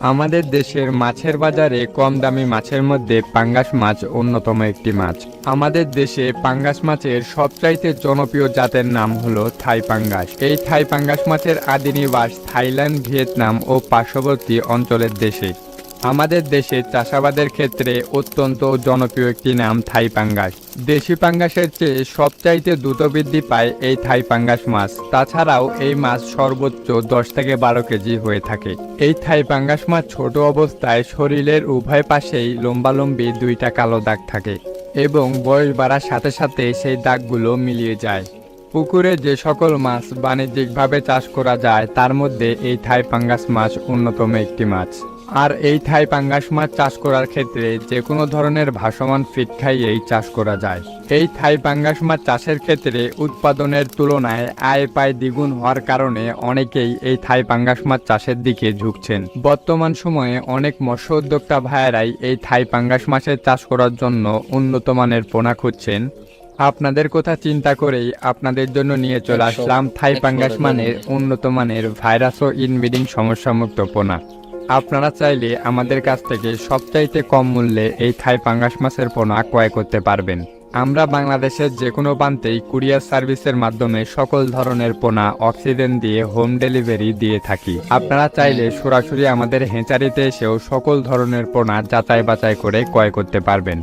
আমাদের দেশের মাছের বাজারে কম দামি মাছের মধ্যে পাঙ্গাস মাছ অন্যতম একটি মাছ। আমাদের দেশে পাঙ্গাস মাছের সবচাইতে জনপ্রিয় জাতের নাম হলো থাই পাঙ্গাস। এই থাই পাঙ্গাস মাছের আদি নিবাস থাইল্যান্ড, ভিয়েতনাম ও পার্শ্ববর্তী অঞ্চলের দেশে। আমাদের দেশে চাষাবাদের ক্ষেত্রে অত্যন্ত জনপ্রিয় একটি নাম থাই পাঙ্গাস। দেশি পাঙ্গাসের চেয়ে সবচাইতে দ্রুত বৃদ্ধি পায় এই থাই পাঙ্গাস মাছ। তাছাড়াও এই মাছ সর্বোচ্চ দশ থেকে বারো কেজি হয়ে থাকে। এই থাই পাঙ্গাস মাছ ছোট অবস্থায় শরীরের উভয় পাশেই লম্বালম্বি দুইটা কালো দাগ থাকে এবং বয়স বাড়ার সাথে সাথে সেই দাগগুলো মিলিয়ে যায়। পুকুরে যে সকল মাছ বাণিজ্যিকভাবে চাষ করা যায়, তার মধ্যে এই থাই পাঙ্গাস মাছ অন্যতম একটি মাছ। আর এই থাই পাঙ্গাস মাছ চাষ করার ক্ষেত্রে যে কোনো ধরনের ভাসমান ফিট খাইয়েই চাষ করা যায়। এই থাই পাঙ্গাস মাছ চাষের ক্ষেত্রে উৎপাদনের তুলনায় আয় পায় দ্বিগুণ হওয়ার কারণে অনেকেই এই থাই পাঙ্গাস মাছ চাষের দিকে ঝুঁকছেন। বর্তমান সময়ে অনেক মৎস্য উদ্যোক্তা ভাইয়েরাই এই থাই পাঙ্গাস মাছের চাষ করার জন্য উন্নত মানের পোনা খুঁজছেন। আপনাদের কথা চিন্তা করেই আপনাদের জন্য নিয়ে চলে আসলাম থাই পাঙ্গাস মানের উন্নত মানের ভাইরাস ও ইনব্রিডিং সমস্যামুক্ত পোনা। আপনারা চাইলে আমাদের কাছ থেকে সবচাইতে কম মূল্যে এই থাই পাঙ্গাস মাছের পোনা ক্রয় করতে পারবেন। আমরা বাংলাদেশের যে কোনো প্রান্তেই কুরিয়ার সার্ভিসের মাধ্যমে সকল ধরনের পোনা অক্সিজেন দিয়ে হোম ডেলিভারি দিয়ে থাকি। আপনারা চাইলে সরাসরি আমাদের হেঁচারিতে এসেও সকল ধরনের পোনা যাচাই বাছাই করে ক্রয় করতে পারবেন।